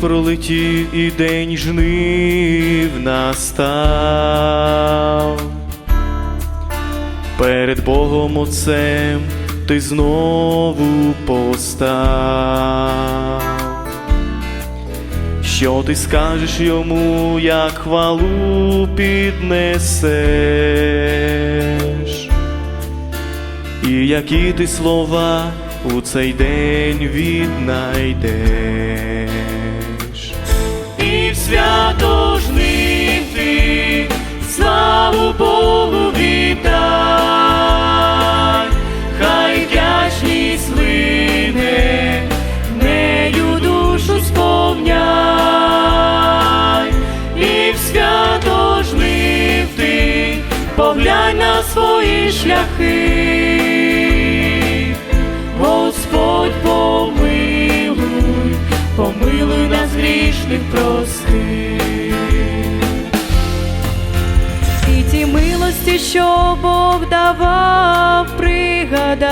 пролетів і день жнив настав. Перед Богом Отцем ти знову постав. Що ти скажеш йому, як хвалу піднесеш? І які ти слова у цей день віднайдеш? Свято жнив ти славу Богу віддай, хай вдячність лине, нею душу сповняй, і в свято жнив ти поглянь на свої шляхи. Грішних прости. І ті милості, що Бог давав, пригадай,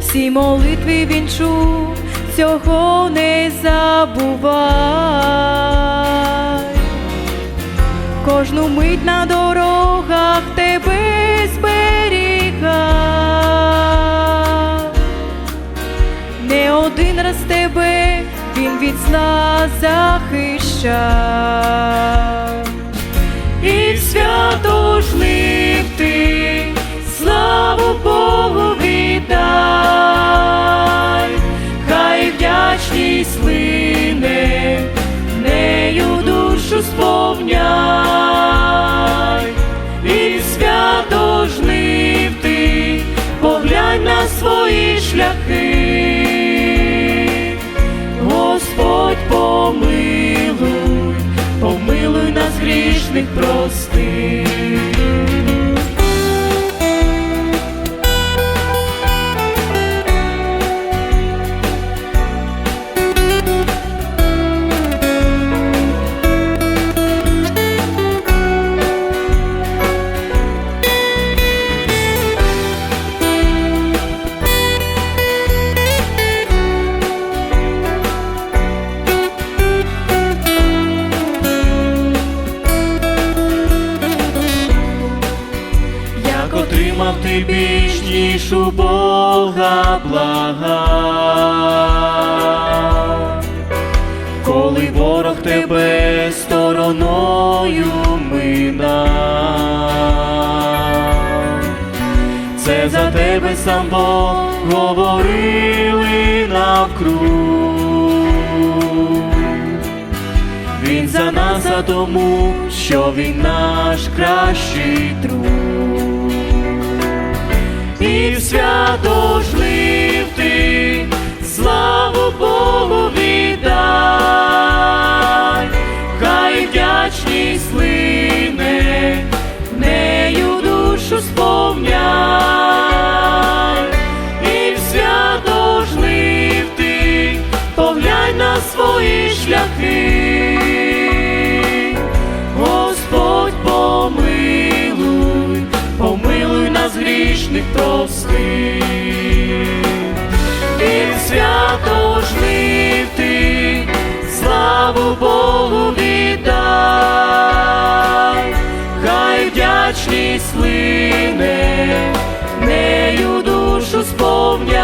всі молитви він чув, цього не забувай, кожну мить на дорогах тебе один раз тебе він від зла захищав. Грішних прости. Отримав ти більш ніж у Бога блага, коли ворог тебе стороною минав, це за тебе сам Бог говорили навкруг. Він за нас, а тому, що він наш кращий друг. І свято жнив ти, славу Богу віддай, хай вдячність лине, нею душу сповняй, і свято жнив ти, поглянь на свої шляхи. Нас грішних прости. І в свято жнив ти, славу Богу віддай, хай вдячність лине, нею душу сповняй,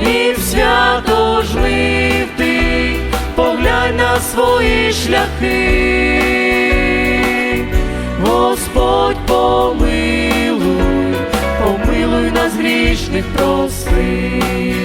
і в свято жнив ти, поглянь на свої шляхи. Господь помилуй, помилуй нас грішних прости.